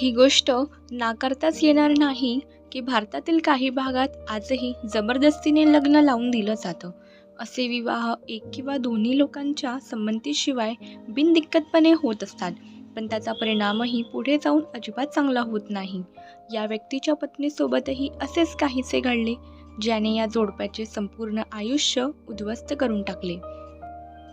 ही गोष्ट नाकारताच येणार नाही की भारतातील काही भागात आजही जबरदस्तीने लग्न लावून दिलं जातं. असे विवाह एक किंवा दोन्ही लोकांच्या संमतीशिवाय बिनदिक्कतपणे होत असतात. पण त्याचा परिणामही पुढे जाऊन अजिबात चांगला होत नाही. या व्यक्तीच्या पत्नीसोबतही असेच काहीसे घडले ज्याने या जोडप्याचे संपूर्ण आयुष्य उद्ध्वस्त करून टाकले.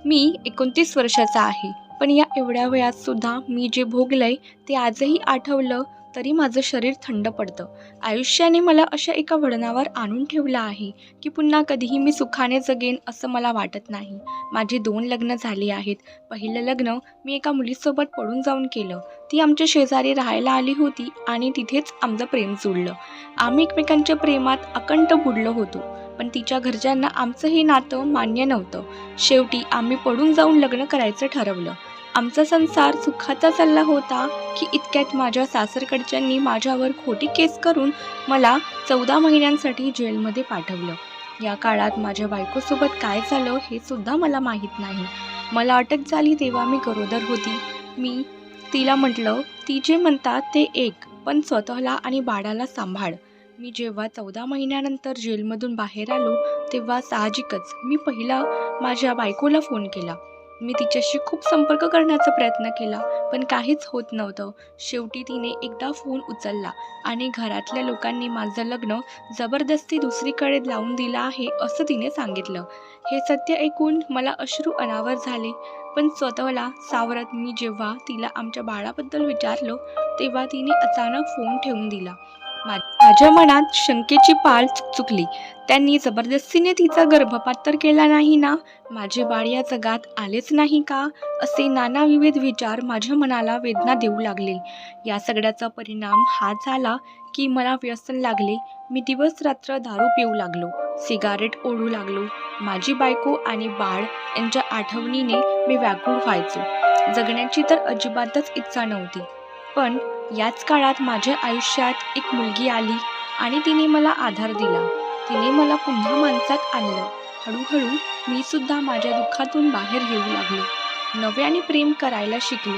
मी एकोणतीस वर्षाचा आहे. पण या एवढ्या वयात सुद्धा मी जे भोगलंय ते आजही आठवलं तरी माझं शरीर थंड पडतं. आयुष्याने मला अशा एका वळणावर आणून ठेवलं आहे की पुन्हा कधीही मी सुखाने जगेन असं मला वाटत नाही. माझी दोन लग्न झाली आहेत. पहिलं लग्न मी एका मुलीसोबत पडून जाऊन केलं. ती आमच्या शेजारी राहायला आली होती आणि तिथेच आमचं प्रेम जुळलं. आम्ही एकमेकांच्या प्रेमात अकंठ बुडलो होतो पण तिच्या घरच्यांना आमचं हे नातं मान्य नव्हतं. शेवटी आम्ही पडून जाऊन लग्न करायचं ठरवलं. आमचा संसार सुखाचा चालला होता की इतक्यात माझ्या सासरकडच्यांनी माझ्यावर खोटी केस करून मला चौदा महिन्यांसाठी जेलमध्ये पाठवलं. या काळात माझ्या बायकोसोबत काय झालं हे सुद्धा मला माहीत नाही. मला अटक झाली तेव्हा मी गरोदर होती. मी तिला म्हटलं ती जे म्हणतात ते एक पण स्वतःला आणि बाळाला सांभाळ. मी जेव्हा चौदा महिन्यानंतर जेलमधून बाहेर आलो तेव्हा साहजिकच मी पहिला माझ्या बायकोला फोन केला. मी तिच्याशी खूप संपर्क करण्याचा प्रयत्न केला पण काहीच होत नव्हतं. शेवटी तिने एकदा फोन उचलला आणि घरातल्या लोकांनी माझं लग्न जबरदस्ती दुसरीकडे लावून दिलं आहे असं तिने सांगितलं. हे सत्य ऐकून मला अश्रू अनावर झाले पण स्वतःला सावरत मी जेव्हा तिला आमच्या बाळाबद्दल विचारलं तेव्हा तिने अचानक फोन ठेवून दिला. माझ्या मनात शंकेची पाल चुकली. त्यांनी जबरदस्तीने तिचा गर्भपात तर केला नाही ना? माझे बाळ या जगात आलेच नाही का? असे नाना विविध विचार माझ्या मनाला वेदना देऊ लागले. या सगळ्याचा परिणाम हा झाला की मला व्यसन लागले. मी दिवस रात्र दारू पिऊ लागलो. सिगारेट ओढू लागलो. माझी बायको आणि बाळ यांच्या आठवणीने मी व्याकुळ व्हायचो. जगण्याची तर अजिबातच इच्छा नव्हती. पण याच काळात माझ्या आयुष्यात एक मुलगी आली आणि तिने मला आधार दिला. तिने मला पुन्हा माणसात आणलं. हळूहळू मी सुद्धा माझ्या दुःखातून बाहेर येऊ लागलो. नव्याने प्रेम करायला शिकलो.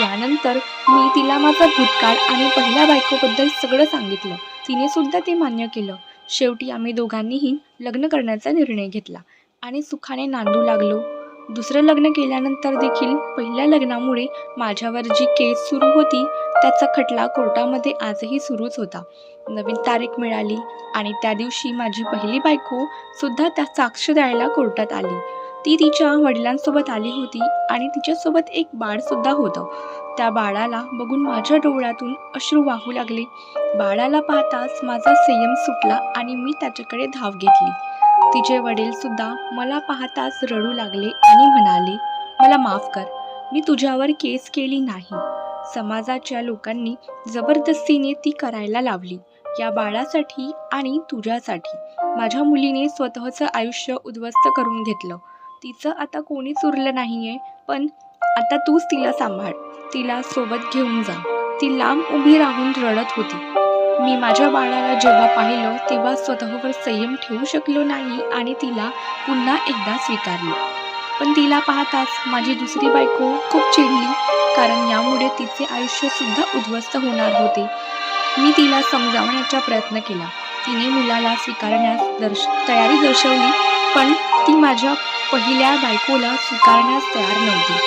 यानंतर मी तिला माझा भूतकाळ आणि पहिल्या बायकोबद्दल सगळं सांगितलं. तिने सुद्धा ते मान्य केलं. शेवटी आम्ही दोघांनीही लग्न करण्याचा निर्णय घेतला आणि सुखाने नांदू लागलो. दुसरं लग्न केल्यानंतर देखील पहिल्या लग्नामुळे माझ्यावर जी केस सुरू होती त्याचा खटला कोर्टामध्ये आजही सुरूच होता. नवीन तारीख मिळाली आणि त्या दिवशी माझी पहिली बायको सुद्धा त्या साक्ष द्यायला कोर्टात आली. ती तिच्या वडिलांसोबत आली होती आणि तिच्यासोबत एक बाळसुद्धा होतं. त्या बाळाला बघून माझ्या डोळ्यातून अश्रू वाहू लागले. बाळाला पाहताच माझा संयम सुटला आणि मी त्याच्याकडे धाव घेतली. तिचे वडील सुद्धा मला पाहताच रडू लागले आणि म्हणाले मला माफ कर मी तुझ्यावर केस केली नाही. समाजाच्या लोकांनी जबरदस्तीने ती करायला लावली या बाळासाठी आणि तुझ्यासाठी. माझ्या मुलीने स्वतःचं आयुष्य उद्ध्वस्त करून घेतलं. तिचं आता कोणीच उरलं नाहीये पण आता तूच तिला सांभाळ. तिला सोबत घेऊन जा. ती लांब उभी राहून रडत होती. मी माझ्या बाळाला जेव्हा पाहिलं तेव्हा स्वतःवर संयम ठेवू शकलो नाही आणि तिला पुन्हा एकदा स्वीकारलं. पण तिला पाहताच माझी दुसरी बायको खूप चिडली कारण यामुळे तिचे आयुष्य सुद्धा उद्ध्वस्त होणार होते. मी तिला समजावण्याचा प्रयत्न केला. तिने मुलाला स्वीकारण्यास दर्श तयारी दर्शवली पण ती माझ्या पहिल्या बायकोला स्वीकारण्यास तयार नव्हती.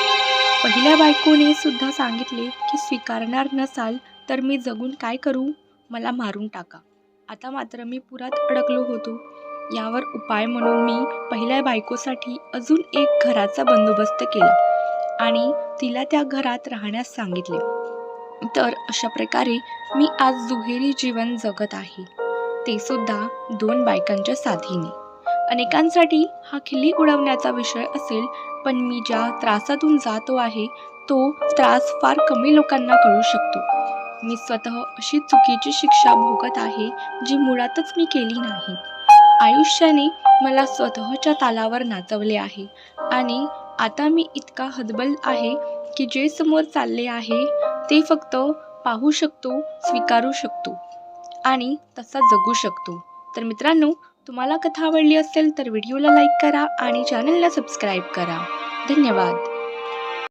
पहिल्या बायकोने सुद्धा सांगितले की स्वीकारणार नसाल तर मी जगून काय करू? मला मारून टाका. आता मात्र मी पुरात अडकलो होतो. यावर उपाय म्हणून मी पहिल्या बायकोसाठी अजून एक घराचा बंदोबस्त केला आणि तिला त्या घरात राहण्यास सांगितले. तर अशा प्रकारे मी आज दुहेरी जीवन जगत आहे. ते सुद्धा दोन बायकांच्या साथीने. अनेकांसाठी हा खिल्ली उडवण्याचा विषय असेल पण मी ज्या त्रासातून जातो आहे तो त्रास फार कमी लोकांना कळू शकतो. मी स्वतः अशी चुकीची शिक्षा भोगत आहे जी मुळातच मी केली नाही. आयुष्याने मला स्वतःच्या तालावर नाचवले आहे आणि आता मी इतका हदबल आहे की जे समोर चालले आहे ते फक्त पाहू शकतो स्वीकारू शकतो आणि तसा जगू शकतो. तर मित्रांनो तुम्हाला कथा आवडली असेल तर व्हिडिओला लाईक करा आणि चॅनलला सबस्क्राईब करा. धन्यवाद.